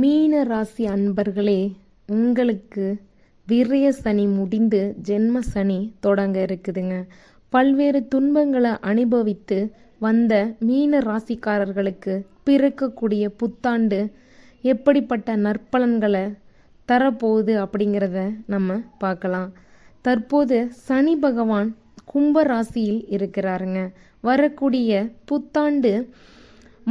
மீன ராசி அன்பர்களே உங்களுக்கு விரய சனி முடிந்து ஜென்ம சனி தொடங்க இருக்குதுங்க. பல்வேறு துன்பங்களை அனுபவித்து வந்த மீன ராசிக்காரர்களுக்கு பிறக்கக்கூடிய புத்தாண்டு எப்படிப்பட்ட நற்பலன்களை தரப்போகுது அப்படிங்கிறத நம்ம பார்க்கலாம். தற்போது சனி பகவான் கும்ப ராசியில் இருக்கிறாருங்க. வரக்கூடிய புத்தாண்டு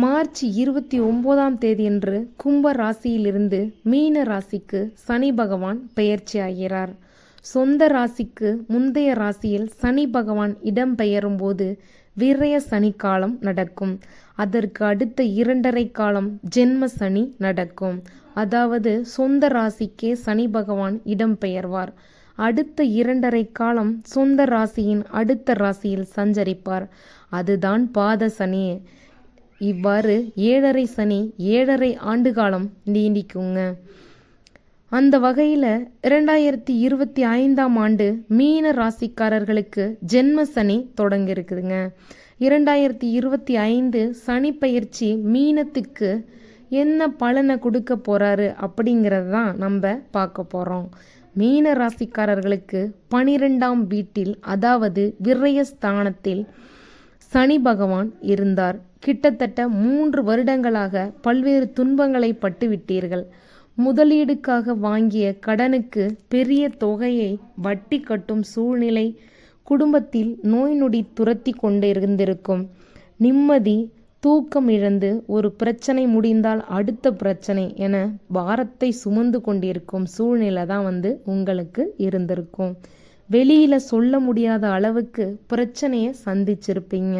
மார்ச் இருபத்தி ஒன்பதாம் தேதியன்று கும்ப ராசியிலிருந்து மீன ராசிக்கு சனி பகவான் பெயர்ச்சி ஆகிறார். சொந்த ராசிக்கு முந்தைய ராசியில் சனி பகவான் இடம் பெயரும்போது விரய சனி காலம் நடக்கும். அதற்கு அடுத்த இரண்டரை காலம் ஜென்ம சனி நடக்கும். அதாவது சொந்த ராசிக்கே சனி பகவான் இடம் பெயர்வார். அடுத்த இரண்டரை காலம் சொந்த ராசியின் அடுத்த ராசியில் சஞ்சரிப்பார். அதுதான் பாத சனி. இவ்வாறு ஏழரை சனி ஏழரை ஆண்டு காலம் நீடிக்குங்க. அந்த வகையில் இரண்டாயிரத்தி இருபத்தி ஐந்தாம் ஆண்டு மீன ராசிக்காரர்களுக்கு ஜென்ம சனி தொடங்க இருக்குதுங்க இரண்டாயிரத்தி இருபத்தி ஐந்து சனி பயிற்சி மீனத்துக்கு என்ன பலனை கொடுக்க போறாரு அப்படிங்கிறது தான் நம்ம பார்க்க போகிறோம் மீன ராசிக்காரர்களுக்கு பனிரெண்டாம் வீட்டில் அதாவது விரயஸ்தானத்தில் சனி பகவான் இருந்தார். கிட்டத்தட்ட மூன்று வருடங்களாக பல்வேறு துன்பங்களை பட்டுவிட்டீர்கள். முதலீடுக்காக வாங்கிய கடனுக்கு பெரிய தொகையை வட்டி கட்டும் சூழ்நிலை குடும்பத்தில் நோய் நொடி துரத்தி கொண்டு இருந்திருக்கும் நிம்மதி தூக்கம் இழந்து ஒரு பிரச்சனை முடிந்தால் அடுத்த பிரச்சனை என பாரத்தை சுமந்து கொண்டிருக்கும் சூழ்நிலை தான் வந்து உங்களுக்கு இருந்திருக்கும். வெளியில சொல்ல முடியாத அளவுக்கு பிரச்சனையை சந்திச்சிருப்பீங்க.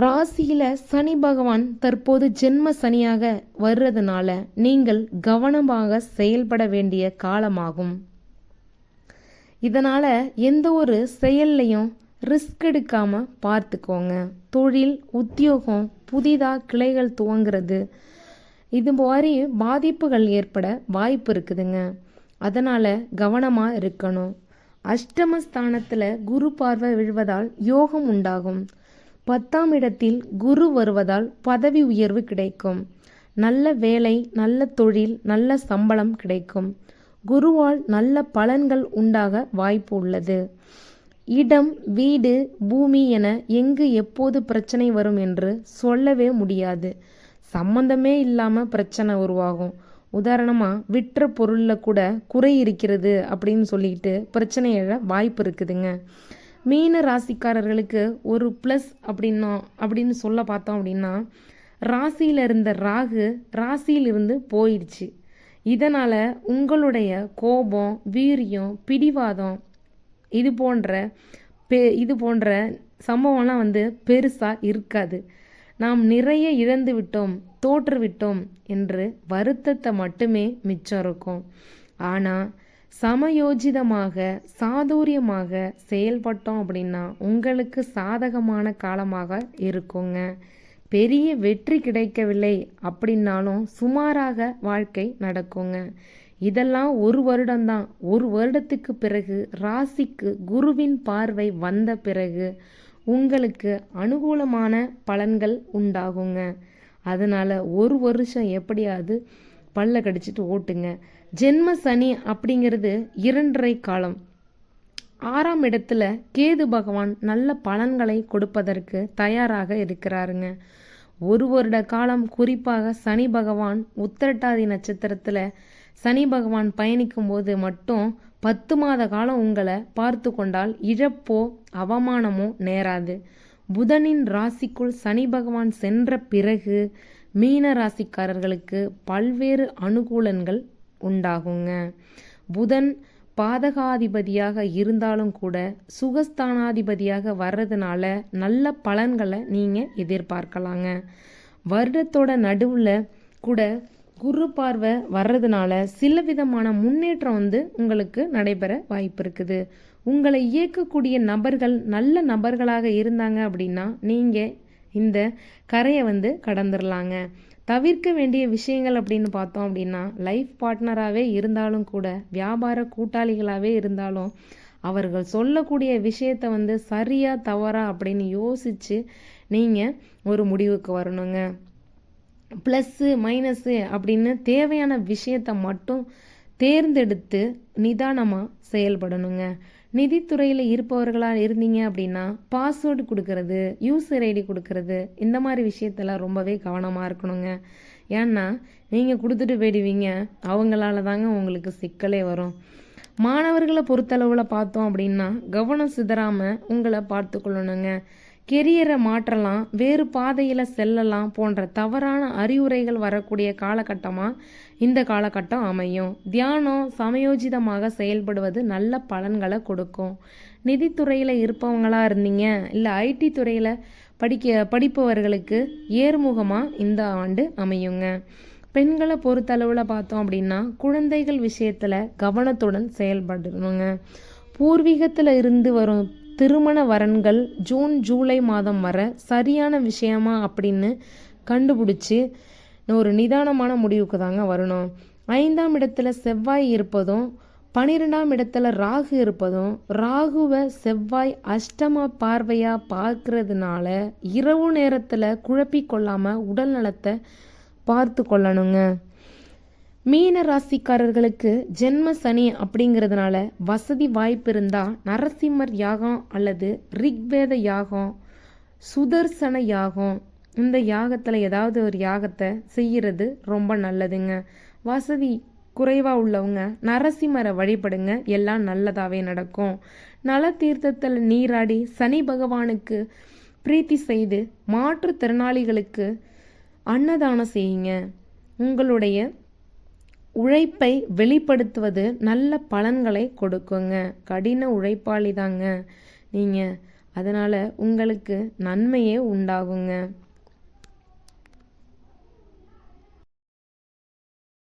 ராசியில சனி பகவான் தற்போது ஜென்ம சனியாக வர்றதுனால நீங்கள் கவனமாக செயல்பட வேண்டிய காலமாகும். இதனால எந்த ஒரு செயல்லையும் ரிஸ்க் எடுக்காம பார்த்துக்கோங்க. தொழில் உத்தியோகம் புதிதாக கிளைகள் துவங்குறது இது மாதிரி பாதிப்புகள் ஏற்பட வாய்ப்பு இருக்குதுங்க. அதனால் கவனமாக இருக்கணும். அஷ்டமஸ்தானத்தில் குரு பார்வை விழுவதால் யோகம் உண்டாகும். பத்தாம் இடத்தில் குரு வருவதால் பதவி உயர்வு கிடைக்கும். நல்ல வேலை நல்ல தொழில் நல்ல சம்பளம் கிடைக்கும். குருவால் நல்ல பலன்கள் உண்டாக வாய்ப்பு உள்ளது. இடம் வீடு பூமி என எங்கு எப்போது பிரச்சனை வரும் என்று சொல்லவே முடியாது. சம்பந்தமே இல்லாமல் பிரச்சனை உருவாகும். உதாரணமாக விற்ற பொருளில் கூட குறை இருக்கிறது அப்படின்னு சொல்லிட்டு பிரச்சனை எழ வாய்ப்பு இருக்குதுங்க. மீன ராசிக்காரர்களுக்கு ஒரு ப்ளஸ் அப்படின்னா அப்படின்னு சொல்ல பார்த்தோம் அப்படின்னா ராசியில் இருந்த ராகு ராசியிலிருந்து போயிடுச்சு. இதனால் உங்களுடைய கோபம் வீரியம் பிடிவாதம் இது போன்ற பெ இது போன்ற சம்பவம்லாம் வந்து பெருசாக இருக்காது. நாம் நிறைய இழந்து விட்டோம். தோற்றுவிட்டோம் என்று வருத்தத்தை மட்டுமே மிச்சம் இருக்கும் ஆனால் சமயோஜிதமாக சாதுரியமாக செயல்பட்டோம் அப்படின்னா உங்களுக்கு சாதகமான காலமாக இருக்குங்க. பெரிய வெற்றி கிடைக்கவில்லை அப்படின்னாலும் சுமாராக வாழ்க்கை நடக்குங்க. இதெல்லாம் ஒரு வருடம்தான். ஒரு வருடத்துக்கு பிறகு ராசிக்கு குருவின் பார்வை வந்த பிறகு உங்களுக்கு அனுகூலமான பலன்கள் உண்டாகுங்க. அதனால் ஒரு வருஷம் எப்படியாவது பல்ல கடிச்சிட்டு ஓட்டுங்க. ஜென்ம சனி அப்படிங்கிறது இரண்டரை காலம். ஆறாம் இடத்துல கேது பகவான் நல்ல பலன்களை கொடுப்பதற்கு தயாராக இருக்கிறாருங்க. ஒரு வருட காலம் குறிப்பாக சனி பகவான் உத்திரட்டாதி நட்சத்திரத்தில் சனி பகவான் பயணிக்கும் போது மட்டும் பத்து மாத காலம் உங்களை பார்த்து கொண்டால் இழப்போ அவமானமோ நேராது. புதனின் ராசிக்குள் சனி பகவான் சென்ற பிறகு மீன ராசிக்காரர்களுக்கு பல்வேறு அனுகூலங்கள் உண்டாகுங்க. புதன் பாதகாதிபதியாக இருந்தாலும் கூட சுகஸ்தானாதிபதியாக வர்றதுனால நல்ல பலன்களை நீங்கள் எதிர்பார்க்கலாங்க. வருடத்தோட நடுவில் கூட குரு பார்வை வர்றதுனால சில விதமான முன்னேற்றம் வந்து உங்களுக்கு நடைபெற வாய்ப்பு இருக்குது. உங்களை இயக்கக்கூடிய நபர்கள் நல்ல நபர்களாக இருந்தாங்க அப்படின்னா நீங்கள் இந்த கரையை வந்து கடந்துடலாங்க தவிர்க்க வேண்டிய விஷயங்கள் அப்படின்னு பார்த்தோம் அப்படின்னா லைஃப் பார்ட்னராகவே இருந்தாலும் கூட வியாபார கூட்டாளிகளாகவே இருந்தாலும் அவர்கள் சொல்லக்கூடிய விஷயத்த வந்து சரியா தவறா அப்படின்னு யோசித்து நீங்கள் ஒரு முடிவுக்கு வரணுங்க. ப்ளஸ்ஸு மைனஸ்ஸு அப்படின்னு தேவையான விஷயத்தை மட்டும் தேர்ந்தெடுத்து நிதானமாக செயல்படணுங்க. நிதித்துறையில் இருப்பவர்களாக இருந்தீங்க அப்படின்னா பாஸ்வேர்டு கொடுக்கறது யூசர் ஐடி கொடுக்கறது இந்த மாதிரி விஷயத்தெல்லாம் ரொம்பவே கவனமாக இருக்கணுங்க. ஏன்னா நீங்கள் கொடுத்துட்டு போயிடுவீங்க அவங்களால தாங்க உங்களுக்கு சிக்கலே வரும். மாணவர்களை பொறுத்தளவில் பார்த்தோம் அப்படின்னா கவனம் சிதறாமல் உங்களை பார்த்துக்கொள்ளணுங்க. கெரியரை மாற்றலாம் வேறு பாதையில் செல்லலாம் போன்ற தவறான அறிவுரைகள் வரக்கூடிய காலகட்டமாக இந்த காலகட்டம் அமையும். தியானம் சமயோஜிதமாக செயல்படுவது நல்ல பலன்களை கொடுக்கும். நிதித்துறையில் இருப்பவங்களாக இருந்தீங்க இல்லை ஐடி துறையில் படிக்க படிப்பவர்களுக்கு ஏர்முகமாக இந்த ஆண்டு அமையுங்க. பெண்களை பொறுத்தளவில் பார்த்தோம் அப்படின்னா குழந்தைகள் விஷயத்தில் கவனத்துடன் செயல்படணுங்க. பூர்வீகத்தில் இருந்து வரும் திருமண வரன்கள் ஜூன் ஜூலை மாதம் வர சரியான விஷயமா அப்படின்னு கண்டுபிடிச்சி ஒரு நிதானமான முடிவுக்கு தாங்க வரணும். ஐந்தாம் இடத்துல செவ்வாய் இருப்பதும் பன்னிரெண்டாம் இடத்துல ராகு இருப்பதும் ராகுவை செவ்வாய் அஷ்டம பார்வையாக பார்க்கறதுனால இரவு நேரத்தில் குழப்பிக்கொள்ளாமல் உடல் நலத்தை பார்த்து கொள்ளணுங்க. மீன ராசிக்காரர்களுக்கு ஜென்ம சனி அப்படிங்கிறதுனால வசதி வாய்ப்பு இருந்தால் நரசிம்மர் யாகம் அல்லது ரிக்வேத யாகம் சுதர்சன யாகம் இந்த யாகத்தில் ஏதாவது ஒரு யாகத்தை செய்கிறது ரொம்ப நல்லதுங்க. வசதி குறைவாக உள்ளவங்க நரசிம்மரை வழிபடுங்க. எல்லாம் நல்லதாகவே நடக்கும். நல தீர்த்தத்தில் நீராடி சனி பகவானுக்கு பிரீத்தி செய்து மாற்றுத்திறனாளிகளுக்கு அன்னதானம் செய்யுங்க. உங்களுடைய உழைப்பை வெளிப்படுத்துவது நல்ல பலன்களை கொடுக்குங்க. கடின உழைப்பாளி தாங்க நீங்கள் அதனால் உங்களுக்கு நன்மையே உண்டாகுங்க.